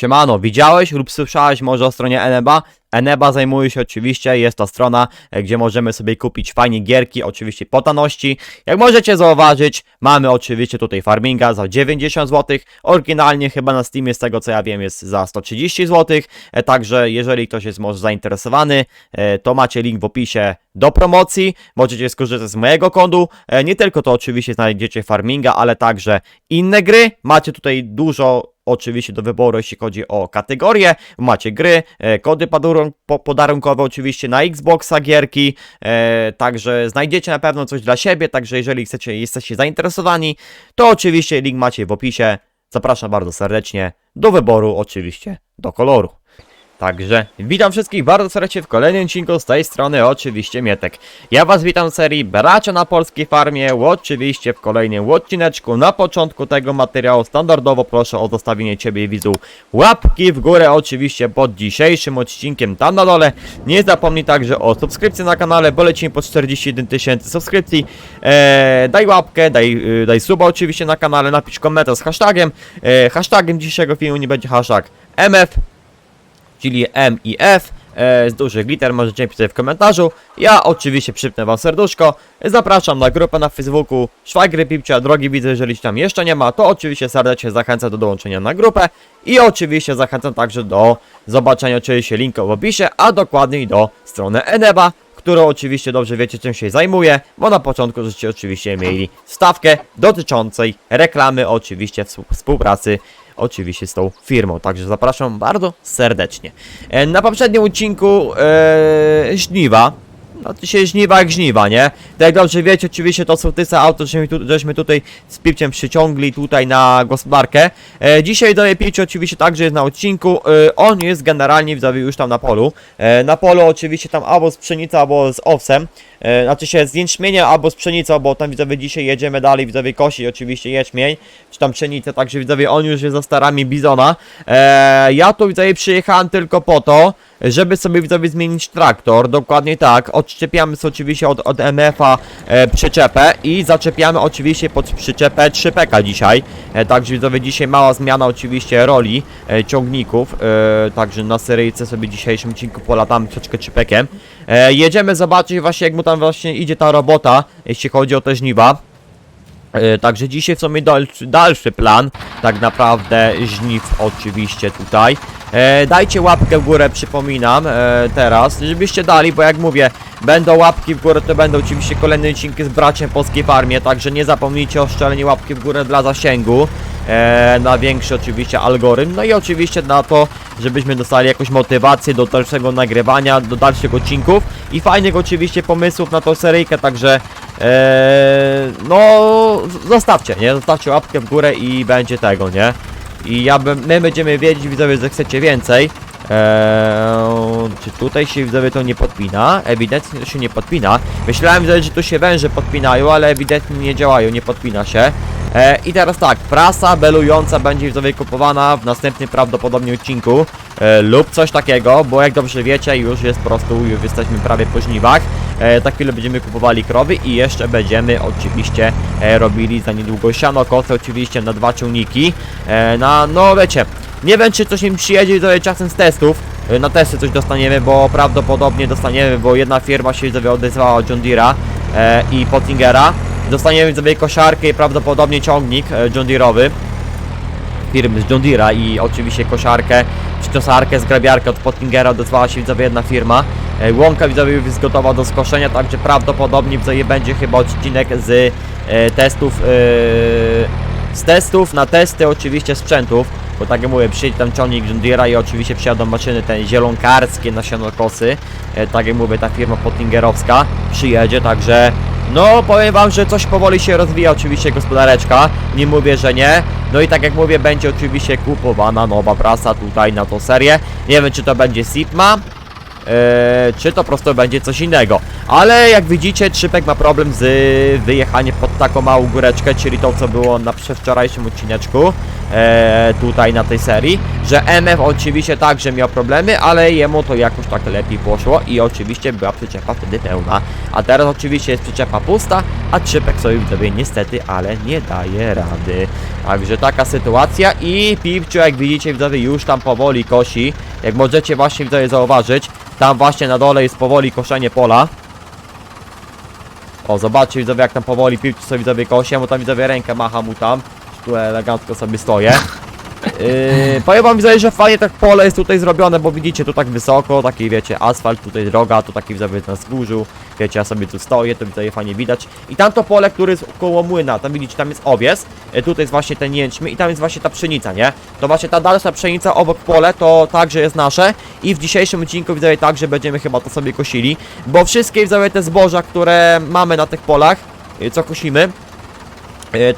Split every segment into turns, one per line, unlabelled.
Siemano, widziałeś lub słyszałeś może o stronie Eneba? Eneba zajmuje się oczywiście, jest to strona, e, gdzie możemy sobie kupić fajnie gierki, oczywiście po tanności. Jak możecie zauważyć, mamy oczywiście tutaj farminga za 90 zł, oryginalnie chyba na Steamie z tego co ja wiem jest za 130 zł, e, także jeżeli ktoś jest może zainteresowany, e, to macie link w opisie do promocji, możecie skorzystać z mojego kontu, E, nie tylko to oczywiście znajdziecie farminga, ale także inne gry, macie tutaj dużo oczywiście do wyboru, jeśli chodzi o kategorie. Macie gry, e, kody podarun- po- podarunkowe oczywiście na Xboxa, gierki, e, także znajdziecie na pewno coś dla siebie, także jeżeli chcecie, jesteście zainteresowani, to oczywiście link macie w opisie. Zapraszam bardzo serdecznie do wyboru, oczywiście do koloru. Także witam wszystkich bardzo serdecznie w kolejnym odcinku z tej strony oczywiście Mietek. Ja was witam w serii Bracia na Polskiej Farmie, oczywiście w kolejnym odcineczku. Na początku tego materiału standardowo proszę o zostawienie ciebie widzu łapki w górę oczywiście pod dzisiejszym odcinkiem tam na dole. Nie zapomnij także o subskrypcji na kanale, bo lecimy po 41 tysięcy subskrypcji. Eee, daj łapkę, daj, y, daj suba oczywiście na kanale, napisz komentarz z hashtagiem. Eee, hashtagiem dzisiejszego filmu nie będzie hashtag MF czyli M i F e, z dużych liter, możecie pisać w komentarzu. Ja oczywiście przypnę wam serduszko. Zapraszam na grupę na Facebooku Szwagry Pipcia, drogi widzę, jeżeli tam jeszcze nie ma, to oczywiście serdecznie zachęcam do dołączenia na grupę i oczywiście zachęcam także do zobaczenia oczywiście linku w opisie, a dokładniej do strony Eneba, którą oczywiście dobrze wiecie czym się zajmuje, bo na początku żeście oczywiście mieli stawkę dotyczącej reklamy, oczywiście współ- współpracy oczywiście z tą firmą. Także zapraszam bardzo serdecznie. E, Na poprzednim odcinku e, żniwa. No to się żniwa jak żniwa, nie? Tak jak dobrze wiecie, oczywiście to są tysa auto, żeśmy, tu, żeśmy tutaj z Pipciem przyciągli tutaj na gospodarkę. E, dzisiaj daję Pipcie oczywiście także jest na odcinku. E, on jest generalnie widzowie już tam na polu. E, na polu oczywiście tam albo z pszenicą, albo z owsem. E, znaczy się z jęczmieniem albo z pszenicą, bo tam widzowie dzisiaj jedziemy dalej, widzowie kosi oczywiście jęczmień, czy tam pszenicę, także widzowie on już jest za starami bizona. E, ja tu widzowie przyjechałem tylko po to, żeby sobie widzowie zmienić traktor, dokładnie tak, odczepiamy sobie oczywiście od, od MF-a e, przyczepę i zaczepiamy oczywiście pod przyczepę 3PK dzisiaj, e, także widzowie dzisiaj mała zmiana oczywiście roli e, ciągników, e, także na seryjce sobie w dzisiejszym odcinku polatamy troszeczkę 3Pkiem. E, jedziemy zobaczyć właśnie jak mu tam właśnie idzie ta robota, jeśli chodzi o te żniwa. E, Także dzisiaj w sumie dalszy, dalszy plan, tak naprawdę żniw oczywiście tutaj. E, dajcie łapkę w górę, przypominam e, teraz, żebyście dali, bo jak mówię, będą łapki w górę, to będą oczywiście kolejne odcinki z braciem Polskiej Farmie, także nie zapomnijcie o szczeleniu łapki w górę dla zasięgu, e, na większy oczywiście algorytm, no i oczywiście na to, żebyśmy dostali jakąś motywację do dalszego nagrywania, do dalszych odcinków i fajnych oczywiście pomysłów na tą seryjkę, także Eee, no, zostawcie, nie? Zostawcie łapkę w górę i będzie tego, nie? I ja bym, my będziemy wiedzieć, widzowie, że chcecie więcej. Eee, czy tutaj się widzowie to nie podpina? Ewidentnie to się nie podpina. Myślałem, że tu się węże podpinają, ale ewidentnie nie działają, nie podpina się. E, I teraz tak, prasa belująca będzie widzowie kupowana w następnym prawdopodobnie odcinku e, lub coś takiego, bo jak dobrze wiecie, już jest po prostu, już jesteśmy prawie po żniwach. E, za chwilę będziemy kupowali krowy i jeszcze będziemy oczywiście e, robili za niedługo siano kosę oczywiście na dwa ciągniki. E, na, no wiecie, nie wiem czy coś im przyjedzie to czasem z testów. E, Na testy coś dostaniemy, bo prawdopodobnie dostaniemy, bo jedna firma się odezwała od John Deere'a e, i Pottingera. Dostaniemy sobie kosiarkę i prawdopodobnie ciągnik e, John Deere'owy firmy z John Deere'a i oczywiście kosiarkę, czosarkę, zgrabiarkę od Pottingera odezwała się widzowie jedna firma. E, Łąka widzowie już jest gotowa do skoszenia, także prawdopodobnie widzowie będzie chyba odcinek z e, testów e, z testów na testy oczywiście sprzętów, bo tak jak mówię, przyjedzie tam ciągnik John Deere'a i oczywiście przyjadą maszyny te zielonkarskie nasionokosy, e, tak jak mówię, ta firma Pottingerowska przyjedzie, także no powiem wam, że coś powoli się rozwija oczywiście gospodareczka, nie mówię, że nie, no i tak jak mówię, będzie oczywiście kupowana nowa prasa tutaj na tą serię, nie wiem czy to będzie Sigma, Eee, czy to po prostu będzie coś innego. Ale jak widzicie, Trzypek ma problem z wyjechaniem pod taką małą góreczkę, czyli to co było na przedwczorajszym odcineczku. E, tutaj na tej serii, że MF oczywiście także miał problemy, ale jemu to jakoś tak lepiej poszło i oczywiście była przyczepa wtedy pełna. A teraz oczywiście jest przyczepa pusta, a trzypek sobie widzowie niestety, ale nie daje rady. Także taka sytuacja i Pipciu jak widzicie widzowie już tam powoli kosi. Jak możecie właśnie widzowie zauważyć, tam właśnie na dole jest powoli koszenie pola. O, zobaczcie widzowie jak tam powoli Pipciu sobie widzowie kosi, ja mu tam widzowie rękę macha mu tam. Tu elegancko sobie stoję. Yy, powiem wam że fajnie tak pole jest tutaj zrobione, bo widzicie tu tak wysoko, taki wiecie, asfalt, tutaj droga, tu taki widzowie na wzgórzu, wiecie, ja sobie tu stoję, to widzowie fajnie widać. I tamto pole, które jest koło młyna, tam widzicie, tam jest owies, yy, tutaj jest właśnie ten jęczmy i tam jest właśnie ta pszenica, nie? To właśnie ta dalsza pszenica obok pole, to także jest nasze i w dzisiejszym odcinku widzowie także będziemy chyba to sobie kosili, bo wszystkie widzowie te zboża, które mamy na tych polach, yy, co kosimy,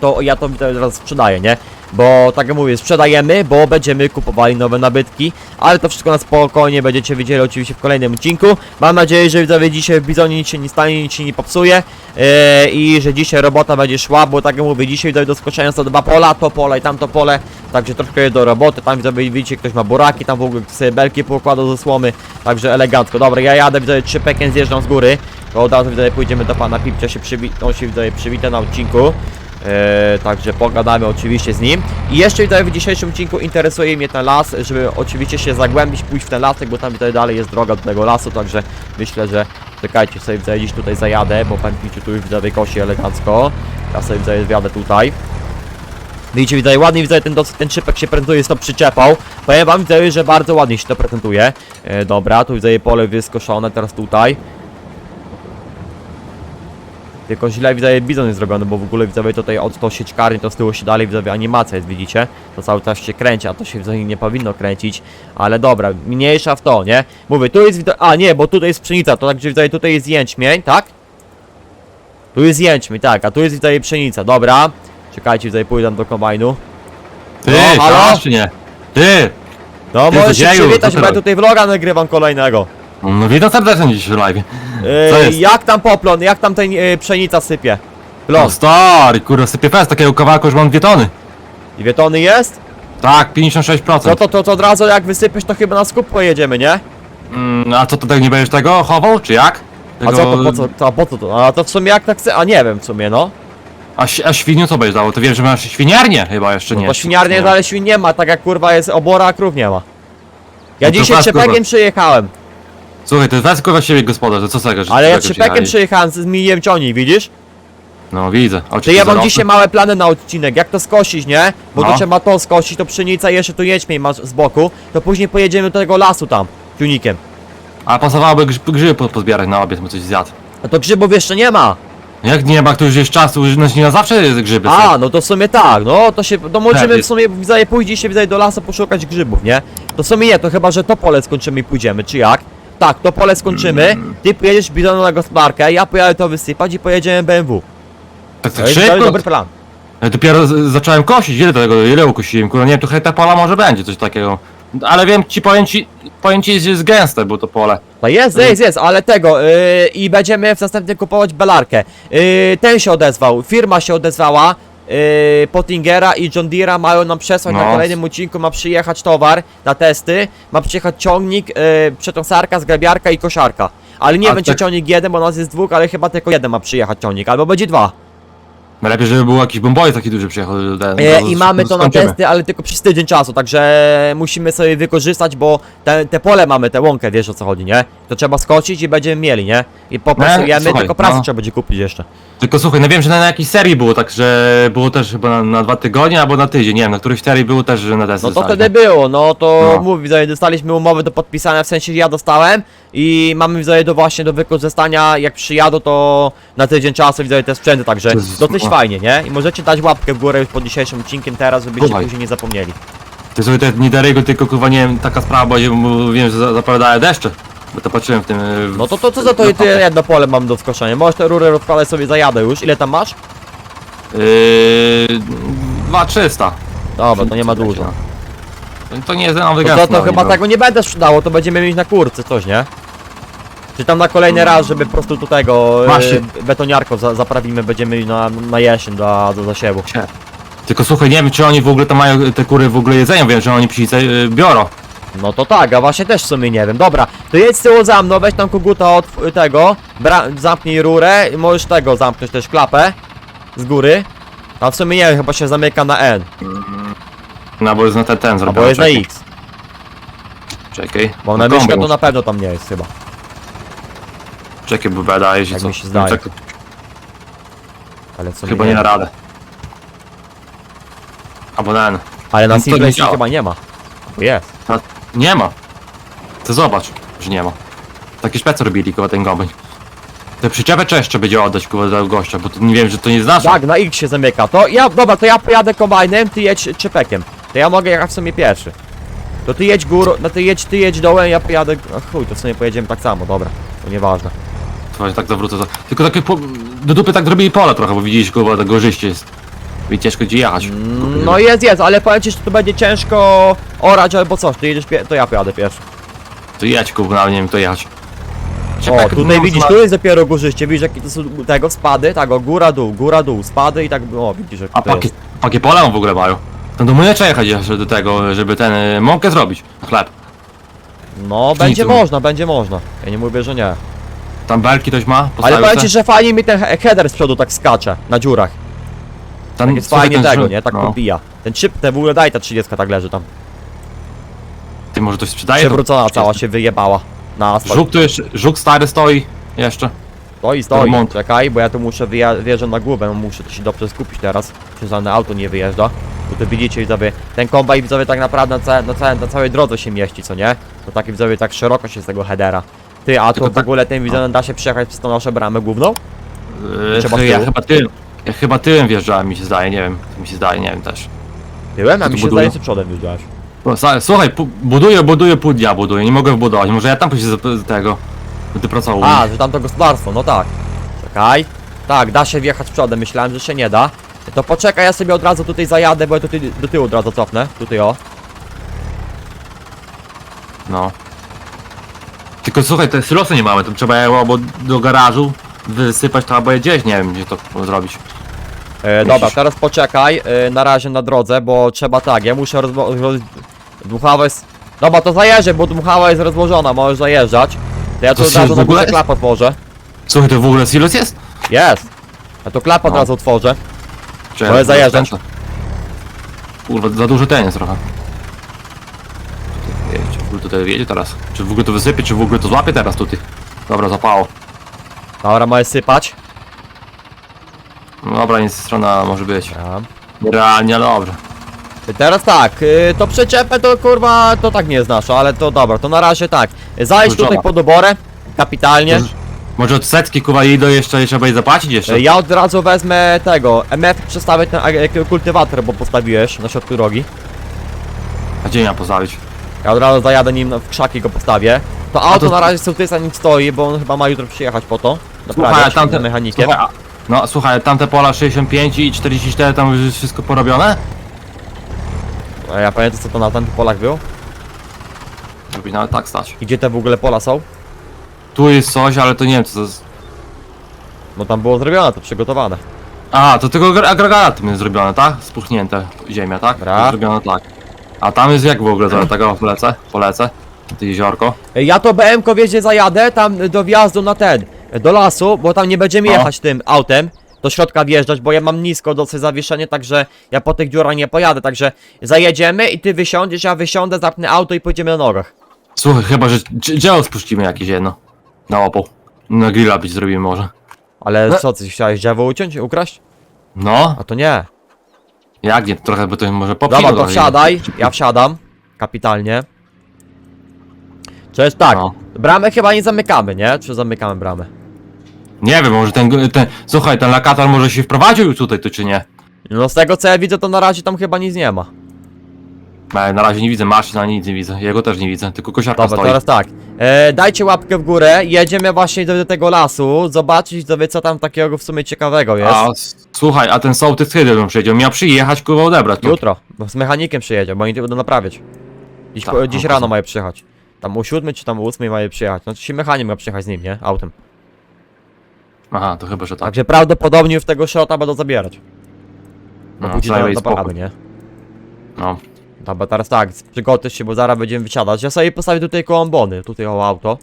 to ja to teraz sprzedaję, nie? Bo tak jak mówię, sprzedajemy, bo będziemy kupowali nowe nabytki, ale to wszystko na spokojnie będziecie widzieli oczywiście w kolejnym odcinku. Mam nadzieję, że widzowie dzisiaj w Bizonie nic się nie stanie, nic się nie popsuje e, i że dzisiaj robota będzie szła, bo tak jak mówię, dzisiaj widzowie do skoczenia są dwa pola, to pole i tamto pole, także troszkę do roboty, tam widzowie widzicie, ktoś ma buraki, tam w ogóle sobie belki poukładał ze słomy, także elegancko. Dobra, ja jadę, widzowie, trzy pekiem zjeżdżam z góry, to od razu widzowie pójdziemy do pana Pipcia, się przywi on się widzowie przywita na odcinku. E, także pogadamy oczywiście z nim. I jeszcze tutaj w dzisiejszym odcinku interesuje mnie ten las, żeby oczywiście się zagłębić, pójść w ten lasek, bo tam tutaj dalej jest droga do tego lasu, także myślę, że czekajcie sobie gdzieś tutaj zajadę, bo pan Piciu tu już widzę kosi elegancko. Ja sobie widzę, wjadę tutaj. Widzicie, widzę, ładnie widzę, ten, ten szypek się prezentuje z tą przyczepą. Powiem wam, widzę, że bardzo ładnie się to prezentuje. E, dobra, tu widzę pole wyskoszone, teraz tutaj. Tylko źle widzowie bizon jest zrobiony, bo w ogóle widzowie tutaj od to sieczkarni, to z tyłu się dalej widzowie animacja jest, widzicie? To cały czas się kręci, a to się widzowie nie powinno kręcić, ale dobra, mniejsza w to, nie? Mówię, tu jest widzowie, a nie, bo tutaj jest pszenica, to także widzowie tutaj jest jęczmień, tak? Tu jest jęczmień, tak, a tu jest widzowie pszenica, dobra. Czekajcie, widzowie pójdę do kombajnu.
Ty,
No, halo?
czy nie? Ty!
No, możesz się przywitać, bo ja tutaj vloga nagrywam kolejnego.
No witam serdecznie dziś w live. Co
Yy,
jest?
jak tam poplon, jak tam ten yy, pszenica sypie?
No
Plon.
stary, kurwa, sypie fest, takiego kawałka już mam dwie tony.
I wie tony jest?
Tak, 56%.
No to, to, to od razu jak wysypiesz, to chyba na skup pojedziemy, nie?
Mm, a co, to tak nie będziesz tego chował, czy jak?
A
Tego...
co to, po co, to, a po co to? A to w sumie jak tak chcę, a nie wiem w sumie, no.
A, a świniu co będziesz dało? To wiem, że masz świniarnię chyba jeszcze nie.
No to świniarnie jest, ale świn nie ma, tak jak kurwa jest obora, a krów nie ma. Ja
No to
dzisiaj trzypekiem
kurwa.
przyjechałem,
Słuchaj, to jest kurwa siebie gospodarz, to co tego, że
ale ja trzypekiem przyjechałem z milijem cioni, widzisz?
No widzę. Oczy
Czy
ci
ja mam
zarosły.
dzisiaj małe plany na odcinek, jak to skosić, nie? Bo to
No.
trzeba to skosić, to pszenica i jeszcze tu jęczmień masz z boku, to później pojedziemy do tego lasu tam, ciunikiem.
A pasowałoby grzyb, grzyby po- pozbierać na obiad, my coś zjadł.
A to grzybów jeszcze nie ma.
Jak nie ma, to już jest czasu, że na zawsze jest grzyby. są.
A, no to w sumie tak, no to się, no możemy w sumie widzowie pójść dzisiaj widzowie do lasu poszukać grzybów, nie? To w sumie nie, to chyba, że to pole skończymy i pójdziemy, czy jak? Tak, to pole skończymy, ty pojedziesz bizonu na gospodarkę, ja pojadę to wysypać i pojedziemy BMW.
Tak, tak
to jest
szybko?
dobry plan.
Ja dopiero z- zacząłem kosić, ile tego, ile ukosiłem, kurwa, nie wiem, to hektar pola może będzie, coś takiego. Ale wiem, ci powiem ci, powiem ci, że jest gęste było to pole.
No jest, jest, jest, ale tego, yy, i będziemy w następnym kupować belarkę. Yy, ten się odezwał, firma się odezwała, yy, Pottingera i John Deere'a mają nam przesłać na
No.
kolejnym odcinku, ma przyjechać towar na testy, ma przyjechać ciągnik, yy, przetrąsarka, zgrabiarka i kosiarka. Ale nie
A
wiem, czy
tak-
ciągnik jeden, bo nas jest dwóch, ale chyba tylko jeden ma przyjechać ciągnik, albo będzie dwa.
Najlepiej, żeby był jakiś bomboj taki duży przyjechał. Ten,
E,
no,
I mamy to na testy, ale tylko przez tydzień czasu, także musimy sobie wykorzystać, bo te, te pole mamy, tę łąkę, wiesz o co chodzi, nie? To trzeba skocić i będziemy mieli, nie? I popracujemy,
słuchaj,
tylko prasę
no.
trzeba będzie kupić jeszcze.
Tylko słuchaj, no wiem, że na, na jakiejś serii było tak, że było też chyba na, na dwa tygodnie albo na tydzień, nie wiem, na którejś serii było też, że na testy
No to wtedy było, no to
No.
mówię, widzowie, dostaliśmy umowę do podpisania, w sensie ja dostałem i mamy widzowie do właśnie do wykorzystania, jak przyjadą to na tydzień czasu widzowie te sprzęty, także
To jest-
dosyć
no.
Fajnie, nie? I możecie dać łapkę w górę już pod dzisiejszym odcinkiem teraz, żebyście
Słuchaj.
później nie zapomnieli.
Ty sobie te nie Darygo, tylko kurwa nie wiem, taka sprawa, bo bo wiem, że za- zapowiadają deszcze. Bo to patrzyłem w tym... e, w-
No to, to co za to
na
ty jedno pole mam do skoszenia, możesz te rury rozkładać sobie zajadę już, ile tam masz?
Yy, 2300.
Dobra, to nie ma dużo.
To, to nie jest nam
No to, to chyba tego nie będę sprzedało, to będziemy mieć na kurce coś, nie? Czy tam na kolejny raz, żeby po prostu tu tego
Właśnie.
e, betoniarką za, zaprawimy, będziemy na, na jesień do, do zasiewu.
Ty Tylko słuchaj, nie wiem czy oni w ogóle tam mają te kury w ogóle jedzenie, wiem, że oni psice y, biorą.
No to tak, a właśnie też w sumie nie wiem. Dobra, to jedź z tyłu za mną, weź tam koguta od tego, bra- zamknij rurę i możesz tego zamknąć też klapę z góry. A w sumie nie wiem, chyba się zamyka na N,
No bo jest na ten, ten zrobiony.
albo jest na
czekaj.
X.
Czekaj.
Bo na myszkę to na pewno tam nie jest chyba.
Czekaj, bo wydaje się
Tak
co.
mi się zdaje.
Czekaj,
Ale sumie
Chyba nie na radę. Albo na N.
Ale na
No to nie
singlesie
działa.
chyba nie ma. Bo jest.
A, nie ma. Ty zobacz, że nie ma. Takie szpece robili koło ten goblin. Te przyczepę trzeba jeszcze będzie oddać do gościa, bo to nie wiem, że to nie nasze.
Tak, na X się zamyka. To ja, dobra, to ja pojadę kombajnem, ty jedź czepekiem. To ja mogę jechać w sumie pierwszy. To ty jedź górą, no ty jedź, ty jedź dołem, ja pojadę, a chuj, to w sumie pojedziemy tak samo, dobra. To nieważne.
Słuchaj, tak zawrócę. To... Tylko takie po... do dupy tak zrobili pole trochę, bo widzisz koło tego żyście jest. I ciężko gdzie jechać.
No jest, jest, ale powiem ci, że to będzie ciężko orać albo coś, ty jedziesz, pie- to ja pojadę pierwszy.
To jedź kurwa, nie wiem to jechać.
O,
Czekaj,
tutaj
no,
widzisz, tu jest dopiero górzyście, widzisz jakie to są tego spady, tak o, góra, dół, góra, dół, spady i tak, o, widzisz jak
A
to
pakie,
jest.
pakie pola w ogóle mają. To do trzeba jechać jeszcze do tego, żeby ten y, mąkę zrobić. na Chleb.
No, będzie
tu-
można, będzie można. Ja nie mówię, że nie.
Tam belki ktoś ma?
Ale
Postawił
powiem ci, że fajnie mi ten he- header z przodu tak skacze, na dziurach.
Tam
Tak jest
słuchaj,
fajnie
ten
tego,
żółt-
nie? Tak
no.
podbija. Ten chip, te w ogóle daj ta 30 tak leży tam.
Ty może coś sprzedaje? to-
Przewrócona cała się wyjebała na asfalt.
Żuk tu jeszcze, żuk stary stoi jeszcze.
Stoi, stoi.
remont.
Czekaj, bo ja tu muszę wyja- wjeżdżać na głowę, no muszę to się dobrze skupić teraz. Czy żadne auto nie wyjeżdża. Bo tu widzicie widzowie, ten kombaj widzowie tak naprawdę na, na, na całej drodze się mieści, co nie? To taki widzowie tak szeroko się z tego headera. Ty, a
Tylko
to w
tak-
ogóle tym widzem da się przejechać przez tą naszą bramę główną?
Yy,
Trzeba
ja chyba tyłem. Ja chyba tyłem wjeżdżałem mi się zdaje, nie wiem. Mi się zdaje, nie wiem też.
Tyłem? A
Tu
mi się zdaje, że przodem wjeżdżałeś.
No, sa- Słuchaj, pu- buduję, buduję, pół dnia buduję, nie mogę wbudować. Może ja tam pójdę z z tego. Ty pracował.
A, że tam to gospodarstwo, no tak. Czekaj. Tak, da się wjechać przodem, myślałem, że się nie da. To poczekaj, ja sobie od razu tutaj zajadę, bo ja tutaj do tyłu od razu cofnę. Tutaj o.
No. Tylko słuchaj, te silosy nie mamy, to trzeba je albo do garażu wysypać to albo je gdzieś, nie wiem gdzie to zrobić.
E,
Musisz.
dobra, teraz poczekaj, e, na razie na drodze, bo trzeba tak, ja muszę rozwo- roz... Dmuchawa jest... Dobra, to zajeżdżę, bo dmuchawa jest rozłożona, możesz zajeżdżać. To ja
To
tu od
się
razu
w
na
ogóle jest?
klapę otworzę.
Słuchaj, to w ogóle silos jest?
Jest! Ja to klapę od
No.
razu otworzę.
Czy
Możesz zajeżdżać.
Kurwa, za duży ten jest trochę. Czy w ogóle tutaj jedzie teraz. Czy w ogóle to wysypie, czy w ogóle to złapie teraz tutaj. Dobra, zapało.
Dobra, możesz sypać.
No dobra, nic strona może być.
Ja.
Realnie, dobrze.
I Teraz tak, y, to przyczepę to kurwa, to tak nie jest nasza, ale to dobra, to na razie tak. Zajdź tutaj pod oborę, kapitalnie.
Może- Może od setki kuwa i do jeszcze jeszcze trzeba jej zapłacić jeszcze.
Y, Ja od razu wezmę tego, MF przestawię ten ag- kultywator, bo postawiłeś na środku drogi.
A gdzie ja postawić?
Ja od razu zajadę nim w krzaki go postawię. To auto
to-
na razie sołtysa nim stoi, bo on chyba ma jutro przyjechać po to.
Słuchaj,
Naprawiać
tamte,
tamte mechanikiem.
Słuchaj, a- no słuchaj, tamte pola 65 i 44 tam już jest wszystko porobione?
A ja pamiętam co to na tamtych polach było?
Żeby nawet tak stać.
I gdzie te w ogóle pola są?
Tu jest coś, ale to nie wiem co to jest.
No tam było zrobione, to przygotowane.
A, to tylko agre- agregatem jest zrobione, tak? Spuchnięte ziemia, tak?
Dobra.
Zrobione tak. A tam jest jak w ogóle to tego polecę? Polecę. To jeziorko.
Ja to BM-ko wiezie zajadę tam do wjazdu na ten, do lasu, bo tam nie będziemy
No.
jechać tym autem. Do środka wjeżdżać, bo ja mam nisko dosyć zawieszenie, także ja po tych dziurach nie pojadę, także zajedziemy i ty wysiądziesz, ja wysiądę, zapnę auto i pojedziemy na nogach.
Słuchaj, chyba, że drzewo spuścimy jakieś jedno. Na opół. Na grilla być zrobimy może.
Ale
No.
co, ty chciałeś drzewo uciąć, ukraść?
No,
A to nie.
Jak nie, trochę by to może popsuło.
Dobra, to
trochę.
wsiadaj, ja wsiadam. Kapitalnie. To jest tak,
No.
bramę chyba nie zamykamy, nie? Czy zamykamy bramę?
Nie wiem, może ten, ten, słuchaj, ten lakator może się wprowadził tutaj, to czy nie?
No z tego co ja widzę, to na razie tam chyba nic nie ma.
Ja na razie nie widzę maszyn, ani nic nie widzę. Jego też nie widzę, tylko kosiarka
Dobra,
stoi.
teraz tak. E, dajcie łapkę w górę, jedziemy właśnie do, do tego lasu, zobaczyć sobie co tam takiego w sumie ciekawego jest.
A, s- słuchaj, a ten sołtys kiedy bym przyjedzie? Miał przyjechać, kurwa, odebrać to.
Jutro, bo z mechanikiem przyjedzie, bo oni to będą naprawiać. Dziś,
Tak,
po, dziś
no,
rano mają przyjechać. Tam o 7 czy tam o 8 mają przyjechać. No ci mechanik ma przyjechać z nim, nie? Autem.
Aha, to chyba, że tak.
Także prawdopodobnie w tego szota będą zabierać. No,
No,
budzi na,
daj
na
spokój.
parady, nie?
No.
Dobra, teraz tak, przygotuj się, bo zaraz będziemy wysiadać. Ja sobie postawię tutaj koło ambony, tutaj o auto.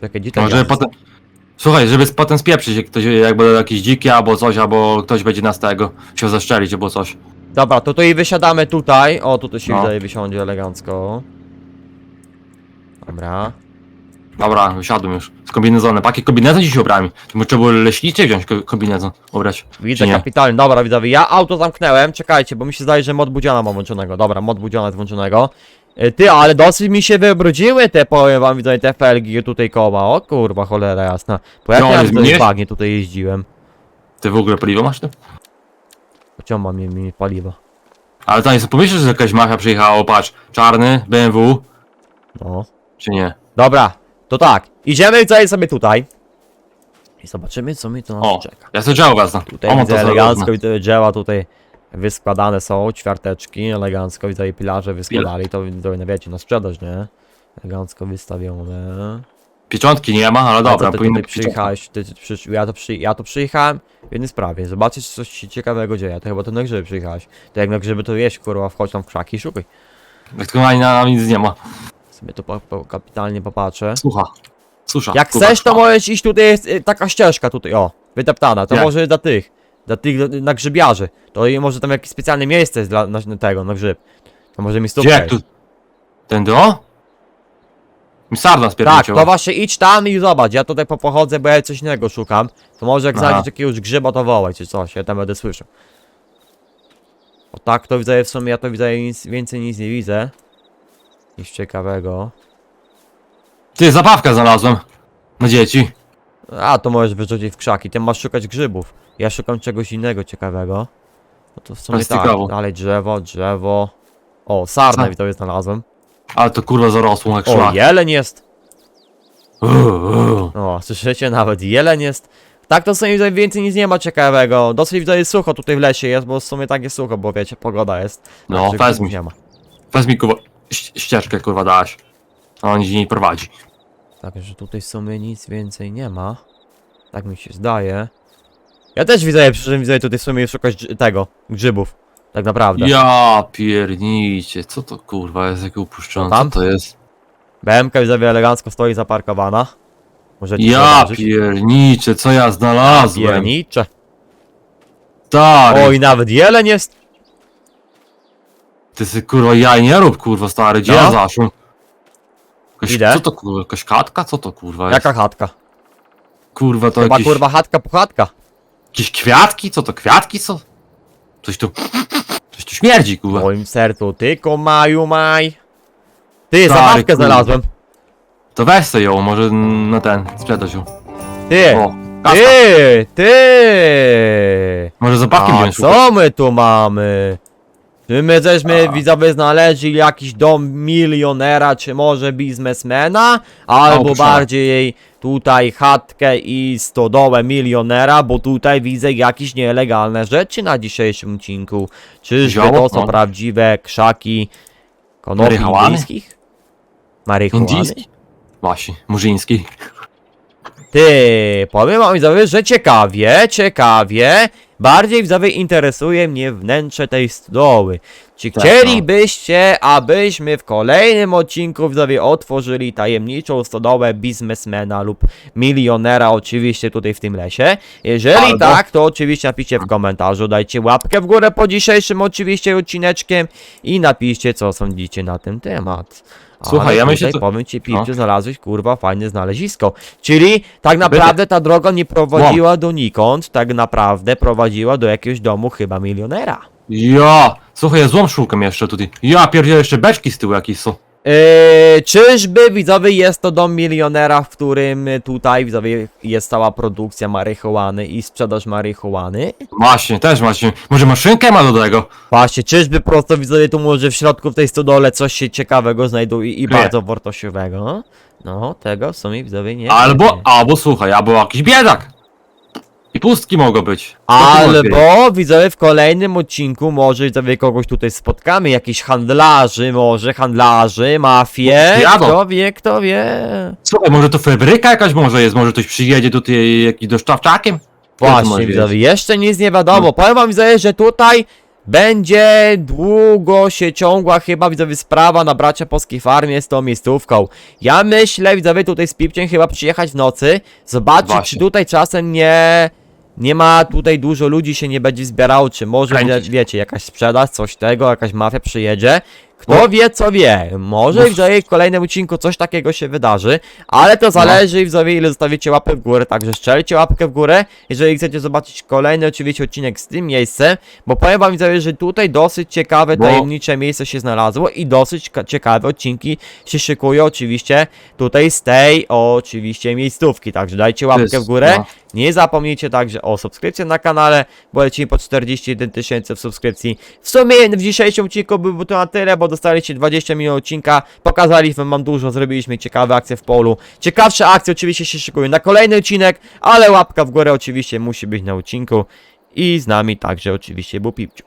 Czekaj, gdzie
żeby
jest?
potem... Słuchaj, żeby potem spieprzyć, jak ktoś, jak będą jakieś dziki albo coś, albo ktoś będzie nas tego się zaszczelić albo coś.
Dobra, to tutaj wysiadamy tutaj. O, tutaj się
No.
wydaje wysiądzie elegancko. Dobra.
Dobra, wysiadłem już. Z kombinezonem. Jaki kombinezon dziś ubrałem? To trzeba było leśniczy wziąć ko- kombinezon, ubrać.
Widzę
Czy nie?
kapitalnie. Dobra, widzowie, ja auto zamknęłem. Czekajcie, bo mi się zdaje, że mod budziana mam włączonego. Dobra, mod budziana jest włączonego. E, Ty, ale dosyć mi się wybrudziły te, powiem wam, widzowie, te felgi tutaj koła. O kurwa, cholera jasna. Bo jak
No,
ja tutaj
zmieniłeś?
bagnie tutaj jeździłem.
Ty w ogóle paliwo masz tu?
Pociąg mam mi, mi paliwo.
Ale to nie sobie pomyślisz, że jakaś mafia przyjechała, patrz, czarny, BMW,
No.
czy nie?
Dobra, to tak. Idziemy widzowie sobie tutaj. I zobaczymy, co mi tu nas
O,
czeka.
ja sobie działo wezmę.
Tutaj
O,
widzę
to
elegancko, widzę dzieła tutaj wyskładane są, ćwiarteczki, elegancko, widzę i pilarze wyskładali, to to wiecie, na sprzedaż, nie? Elegancko wystawione.
Pieczątki nie ma, ale
A
dobra,
ty
powinny
tutaj
być pieczątki.
przyjechałeś, ty, ty, przysz... ja, to przy... ja to przyjechałem w jednej sprawie, zobaczyć co się ciekawego dzieje, to chyba to na grzyby przyjechałeś. To jak na grzyby to jeść, kurwa, wchodź tam w krzaki i szukaj.
Tu ani na nic nie ma.
Sobie to po, po, kapitalnie popatrzę.
Słucha. Susza.
Jak
kurwa,
chcesz, to
trwa.
możesz iść tutaj, jest y, taka ścieżka tutaj, o, wyteptana, to
Jak?
może dla tych, dla tych, dla- na grzybiarzy. To i może tam jakieś specjalne miejsce jest dla na, na tego, na grzyb. To może mi
Gdzie jak tu? Tędy o? Mi sarna
Tak, to właśnie idź tam i zobacz, ja tutaj po pochodzę, bo ja coś innego szukam. To może jak
Aha.
znajdziesz jakiegoś grzyba, to wołaj czy coś, ja tam będę słyszał. O tak to widzę w sumie, ja to widzę nic, więcej nic nie widzę. Nic ciekawego.
Ty, zabawkę znalazłem. Na dzieci.
A, to możesz wyrzucić w krzaki, ty masz szukać grzybów. Ja szukam czegoś innego ciekawego. No to w sumie tak, dalej drzewo, drzewo. O, sarnę
Sa-
widzowie znalazłem.
Ale to kurwa zarosło jak
O,
szlak.
jeleń jest.
Uuu.
O, słyszycie, nawet jeleń jest. Tak to w sumie więcej nic nie ma ciekawego. Dosyć tutaj sucho tutaj w lesie jest, bo w sumie tak jest sucho, bo wiecie, pogoda jest.
No,
Także
weź
grzybów
mi.
nie ma.
Weź mi kurwa ś- ścieżkę kurwa dałaś. A on gdzie nie prowadzi.
Także tutaj w sumie nic więcej nie ma. Tak mi się zdaje. Ja też widzę, przyszedłem widzę tutaj w sumie szukać grz- tego, grzybów. Tak naprawdę.
Ja piernicie, co to kurwa jest jakie upuszczone,
tam?
co to jest?
BMK widzę elegancko stoi zaparkowana. Możecie
Ja
zauważyć.
piernicze, co ja znalazłem?
Piernicze.
Stary,
Oj, nawet jeleń jest.
Ty sy kurwa jaj nie rób kurwa stary, gdzie
No.
ja zaszłem?
Idę.
Co to kurwa, jakaś katka? Co to kurwa jest?
Jaka chatka?
Kurwa to
Chyba
jakieś,
kurwa chatka puchatka.
jakieś kwiatki? Co to kwiatki co? Coś tu, coś tu śmierdzi
W
kurwa.
moim sercu tylko maju maj. Ty,
Stary,
zabawkę
kurwa.
znalazłem.
To weź sobie ją, może na ten, sprzedać ją.
Ty,
O, kaska.
ty, ty.
Może zabawkiem
A
wziąć
co my tu mamy? Czy my żeśmy widzowie znaleźli jakiś dom milionera, czy może biznesmena? Albo bardziej tutaj chatkę i stodołę milionera, bo tutaj widzę jakieś nielegalne rzeczy na dzisiejszym odcinku. Czyżby to są
No.
prawdziwe krzaki konopi
Marihuany?
indyjskich? Marihuany?
Indyjski? Właśnie, murzyński.
Ty, powiem wam widzowie, że ciekawie, ciekawie, bardziej widzowie interesuje mnie wnętrze tej stodoły. Czy
Tak,
chcielibyście, abyśmy w kolejnym odcinku widzowie otworzyli tajemniczą stodołę biznesmena lub milionera oczywiście tutaj w tym lesie? Jeżeli
Albo-
tak, to oczywiście napiszcie w komentarzu, dajcie łapkę w górę po dzisiejszym oczywiście odcineczkiem i napiszcie co sądzicie na ten temat.
Słuchaj,
Ale
ja myślę,
tutaj
to-
powiem ci, Pipciu,
no.
znalazłeś kurwa fajne znalezisko. Czyli tak naprawdę ta droga nie prowadziła donikąd, tak naprawdę prowadziła do jakiegoś domu chyba milionera.
Ja! Słuchaj, ja złom szukam jeszcze tutaj. Ja pierdzielę jeszcze beczki z tyłu jakieś są.
Yy, czyżby widzowie jest to dom milionera, w którym tutaj widzowie jest cała produkcja marihuany i sprzedaż marihuany?
Właśnie, też właśnie. Może maszynkę ma do tego?
Właśnie, czyżby prosto widzowie tu może w środku w tej stodole coś się ciekawego znajduje i
Nie.
bardzo wartościowego? No, tego w sumie widzowie nie
Albo, albo słuchaj, albo jakiś biedak. I pustki mogą być.
Albo widzowie w kolejnym odcinku może widzowie kogoś tutaj spotkamy, jakichś handlarzy, może handlarzy, mafię,
Jadą.
kto wie, kto wie.
Słuchaj, może to fabryka jakaś może jest, może ktoś przyjedzie tutaj jakiś dostawczakiem?
Właśnie widzowie, jeszcze nic nie wiadomo, powiem wam widzowie, że tutaj będzie długo się ciągła chyba widzowie sprawa na bracia polskiej farmie z tą miejscówką. Ja myślę widzowie tutaj z Pipciem chyba przyjechać w nocy, zobaczyć
Właśnie.
czy tutaj czasem nie... Nie ma tutaj dużo ludzi się nie będzie zbierało, czy może, wie,
Kręcić.
wiecie, jakaś sprzedaż, coś tego, jakaś mafia przyjedzie. Kto
No.
wie, co wie. Może
No.
widzowie w kolejnym odcinku coś takiego się wydarzy, ale to zależy widzowie ile zostawicie łapę w górę, także strzelcie łapkę w górę, jeżeli chcecie zobaczyć kolejny oczywiście odcinek z tym miejscem, bo powiem wam widzowie, że tutaj dosyć ciekawe,
Bo-
tajemnicze miejsce się znalazło i dosyć ka- ciekawe odcinki się szykują oczywiście tutaj z tej oczywiście miejscówki, także dajcie łapkę w górę.
No.
Nie zapomnijcie także o subskrypcji na kanale, bo lecimy po 41 tysięcy w subskrypcji. W sumie w dzisiejszym odcinku byłby to na tyle, bo dostaliście 20 minut odcinka, pokazaliśmy wam dużo, zrobiliśmy ciekawe akcje w polu. Ciekawsze akcje oczywiście się szykują na kolejny odcinek, ale łapka w górę oczywiście musi być na odcinku. I z nami także oczywiście był Pipciu.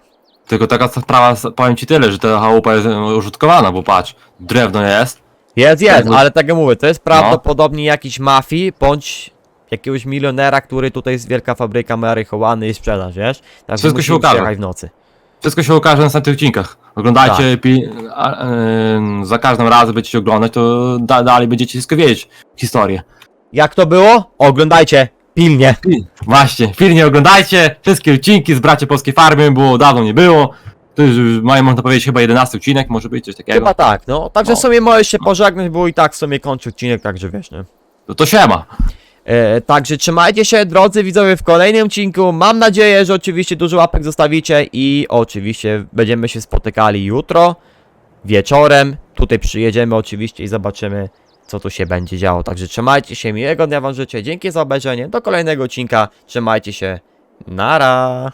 Tylko taka sprawa, powiem ci tyle, że ta chałupa jest użytkowana, bo patrz, drewno jest,
Jest, jest,
no.
ale tak jak mówię, to jest prawdopodobnie jakiś mafii, bądź jakiegoś milionera, który tutaj jest wielka fabryka marihuany i sprzedaż, wiesz? Także
Wszystko się
przyjechać w nocy.
Wszystko się okaże na następnych odcinkach. Oglądajcie,
Tak.
pi- a, em, za każdym razem będziecie oglądać, to da, dalej będziecie wszystko wiedzieć. Historię.
Jak to było? Oglądajcie pilnie.
Pi- Właśnie, pilnie oglądajcie wszystkie odcinki z Bracie Polskiej Farmy, było dawno nie było. To już mają, można powiedzieć, chyba 11 odcinek, może być coś takiego.
Chyba tak, no. Także
No.
w sumie możesz się pożegnać, bo i tak w sumie kończy odcinek, także wiesz, nie?
No to siema.
E, także trzymajcie się, drodzy widzowie, w kolejnym odcinku. Mam nadzieję, że oczywiście dużo łapek zostawicie i oczywiście będziemy się spotykali jutro wieczorem. Tutaj przyjedziemy oczywiście i zobaczymy, co tu się będzie działo. Także trzymajcie się, miłego dnia wam życzę. Dzięki za obejrzenie. Do kolejnego odcinka. Trzymajcie się. Nara.